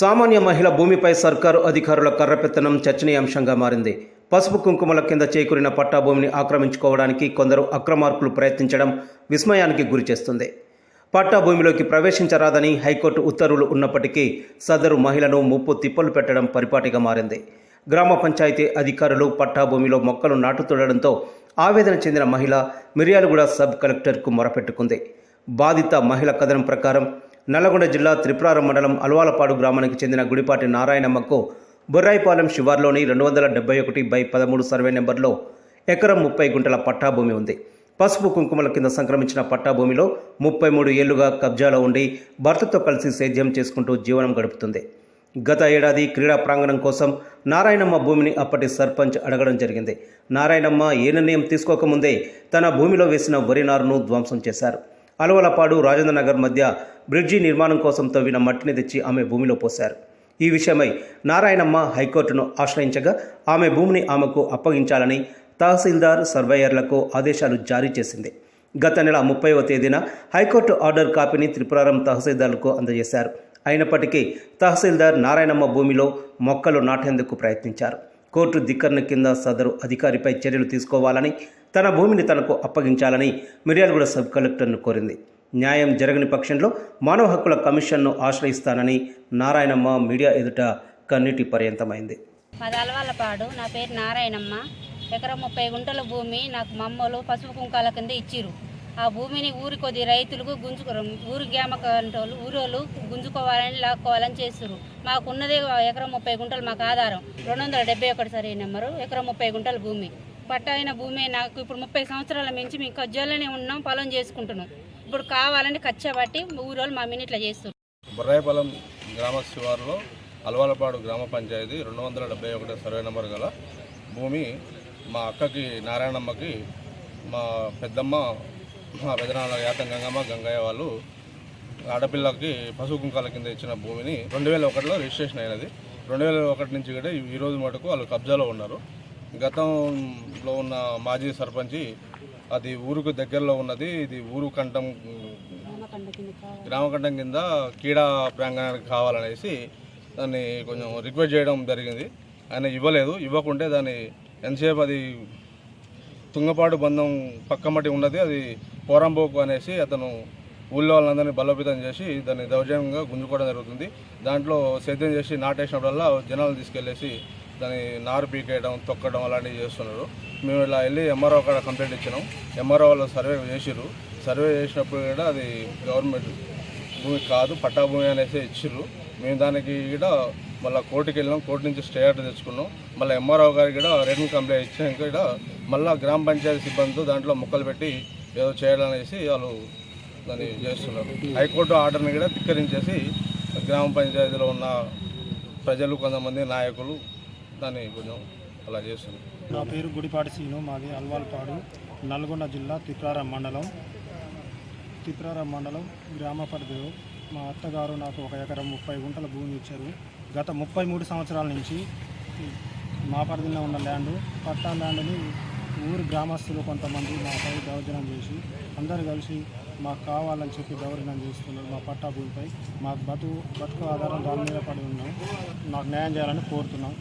సామాన్య మహిళ భూమిపై సర్కారు అధికారుల కర్రపెత్తనం చర్చనీయాంశంగా మారింది. పసుపు కుంకుమల కింద చేకూరిన పట్టా భూమిని ఆక్రమించుకోవడానికి కొందరు అక్రమార్కులు ప్రయత్నించడం విస్మయానికి గురిచేస్తుంది. పట్టా భూమిలోకి ప్రవేశించరాదని హైకోర్టు ఉత్తర్వులు ఉన్నప్పటికీ సదరు మహిళను ముప్పు తిప్పలు పెట్టడం పరిపాటిగా మారింది. గ్రామ పంచాయతీ అధికారులు పట్టా భూమిలో మొక్కలు నాటుతుండడంతో ఆవేదన చెందిన మహిళ మిర్యాలగూడ సబ్ కలెక్టర్కు మొరపెట్టుకుంది. బాధిత మహిళ కథనం ప్రకారం నల్లగొండ జిల్లా త్రిపురారం మండలం అల్వాలపాడు గ్రామానికి చెందిన గుడిపాటి నారాయణమ్మకు బొర్రాయిపాలెం శివార్లోని రెండు వందల డెబ్బై ఒకటి బై పదమూడు సర్వే నెంబర్లో ఎకరం ముప్పై గుంటల పట్టా భూమి ఉంది. పసుపు కుంకుమల కింద సంక్రమించిన పట్టా భూమిలో ముప్పై మూడు ఏళ్ళుగా కబ్జాలో ఉండి భర్తతో కలిసి సేద్యం చేసుకుంటూ జీవనం గడుపుతుంది. గత ఏడాది క్రీడా ప్రాంగణం కోసం నారాయణమ్మ భూమిని అప్పటి సర్పంచ్ అడగడం జరిగింది. నారాయణమ్మ ఏ నిర్ణయం తీసుకోకముందే తన భూమిలో వేసిన వరి నారును ధ్వంసం చేశారు. అలవలపాడు రాజేంద్ర నగర్ మధ్య బ్రిడ్జి నిర్మాణం కోసం తవ్విన మట్టిని తెచ్చి ఆమె భూమిలో పోశారు. ఈ విషయమై నారాయణమ్మ హైకోర్టును ఆశ్రయించగా ఆమె భూమిని ఆమెకు అప్పగించాలని తహసీల్దార్ సర్వేయర్లకు ఆదేశాలు జారీ చేసింది. గత నెల ముప్పైవ తేదీన హైకోర్టు ఆర్డర్ కాపీని త్రిపురారం తహసీల్దార్లకు అందజేశారు. అయినప్పటికీ తహసీల్దార్ నారాయణమ్మ భూమిలో మొక్కలు నాటేందుకు ప్రయత్నించారు. కోర్టు ధిక్కరణ కింద సదరు అధికారిపై చర్యలు తీసుకోవాలని తన భూమిని తనకు అప్పగించాలని మిర్యాలగూడ సబ్ కలెక్టర్ను కోరింది. న్యాయం జరగని పక్షంలో మానవ హక్కుల కమిషన్ను ఆశ్రయిస్తానని నారాయణమ్మ మీడియా ఎదుట కన్నీటి పర్యంతమైంది. మాది నా పేరు నారాయణమ్మ. ఎకరం ముప్పై గుంటల భూమి నాకు మమ్మలు పసుపు కుంకాల కింద ఇచ్చిరు ఆ భూమిని ఊరి కొద్ది రైతులకు గుంజుకు ఊరి గ్రామకంటోళ్ళు ఊరోళ్ళు గుంజుకోవాలని లాక్కోవాలని చేస్తురు మాకున్నది ఎకరం ముప్పై గుంటలు మాకు ఆధారం. రెండు వందల డెబ్బై ఒకటి సరే నెంబరు ఎకరం ముప్పై గుంటల భూమి. పట్టైన భూమి నాకు ఇప్పుడు ముప్పై సంవత్సరాల మించి మేము కజ్జోలోనే ఉన్నాం పొలం చేసుకుంటున్నాం. ఇప్పుడు కావాలని కచ్చబట్టి ఊరోళ్ళు మా మీద ఇట్లా చేస్తున్నారు బుర్రాయపాలెం గ్రామ శివారులో అలవాలపాడు గ్రామ పంచాయతీ రెండు వందల డెబ్బై ఒకటి సర్వే నెంబర్ గల భూమి మా అక్కకి నారాయణమ్మకి మా పెద్దమ్మ మా పెదనాన్న యాతం గంగమ్మ గంగయ్య వాళ్ళు ఆడపిల్లకి పశువు కుంకాల కింద ఇచ్చిన భూమిని రెండు వేల ఒకటిలో రిజిస్ట్రేషన్ అయినది. రెండు వేల ఒకటి నుంచి కూడా ఈ రోజు మటుకు వాళ్ళు కబ్జాలో ఉన్నారు. గతంలో ఉన్న మాజీ సర్పంచి అది ఊరుకు దగ్గరలో ఉన్నది. ఇది ఊరు కంఠం గ్రామకంఠం కింద క్రీడా ప్రాంగణానికి కావాలనేసి దాన్ని కొంచెం రిక్వెస్ట్ చేయడం జరిగింది. ఆయన ఇవ్వలేదు. ఇవ్వకుంటే దాన్ని ఎంతసేపు అది తుంగపాడు బంధం పక్కమటి ఉన్నది. అది పోరంబోకు అనేసి అతను ఊళ్ళో వాళ్ళందరినీ బలోపేతం చేసి దాన్ని దౌర్జన్యంగా గుంజుకోవడం జరుగుతుంది. దాంట్లో సేద్యం చేసి నాటేసినప్పుడల్లా జనాలు తీసుకెళ్ళేసి దాన్ని నారు పీకేయడం తొక్కడం అలాంటివి చేస్తున్నారు. మేము ఇలా వెళ్ళి ఎంఆర్ఓ కాడ కంప్లైంట్ ఇచ్చినాం. ఎంఆర్ఓ వాళ్ళు సర్వే చేసిర్రు. సర్వే చేసినప్పుడు కూడా అది గవర్నమెంట్ భూమి కాదు పట్టా భూమి అనేసి ఇచ్చిర్రు. మేము దానికి కూడా మళ్ళీ కోర్టుకి వెళ్ళినాం. కోర్టు నుంచి స్టే ఆర్డర్ తెచ్చుకున్నాం. మళ్ళీ ఎంఆర్ఓ గారికి కూడా రిటర్న్ కంప్లైంట్ ఇచ్చాక కూడా మళ్ళీ గ్రామ పంచాయతీ సిబ్బందితో దాంట్లో మొక్కలు పెట్టి ఏదో చేయాలనేసి వాళ్ళు దాన్ని చేస్తున్నారు. హైకోర్టు ఆర్డర్ని కూడా ధిక్కరించేసి గ్రామ పంచాయతీలో ఉన్న ప్రజలు కొంతమంది నాయకులు దాన్ని కొంచెం అలా చేస్తున్నారు. నా పేరు గుడిపాటి సీను మాది అల్వాల్పాడు నల్గొండ జిల్లా తిప్రారం మండలం. తిప్రారం మండలం గ్రామ పరిధిలో మా అత్తగారు నాకు ఒక ఎకరం ముప్పై గుంటల భూమి ఇచ్చారు. గత ముప్పై మూడు సంవత్సరాల నుంచి మా పరిధిలో ఉన్న ల్యాండ్ పట్టా ల్యాండ్ని ఊరు గ్రామస్తులు కొంతమంది మాపై దౌర్జన్యం చేసి అందరు కలిసి మాకు కావాలని చెప్పి దౌర్జన్యం చేస్తున్నారు మా పట్టా భూమిపై. మాకు బతుకు బతుకు ఆధారం దాని మీద పడి ఉన్నాం. మాకు న్యాయం చేయాలని కోరుతున్నాం.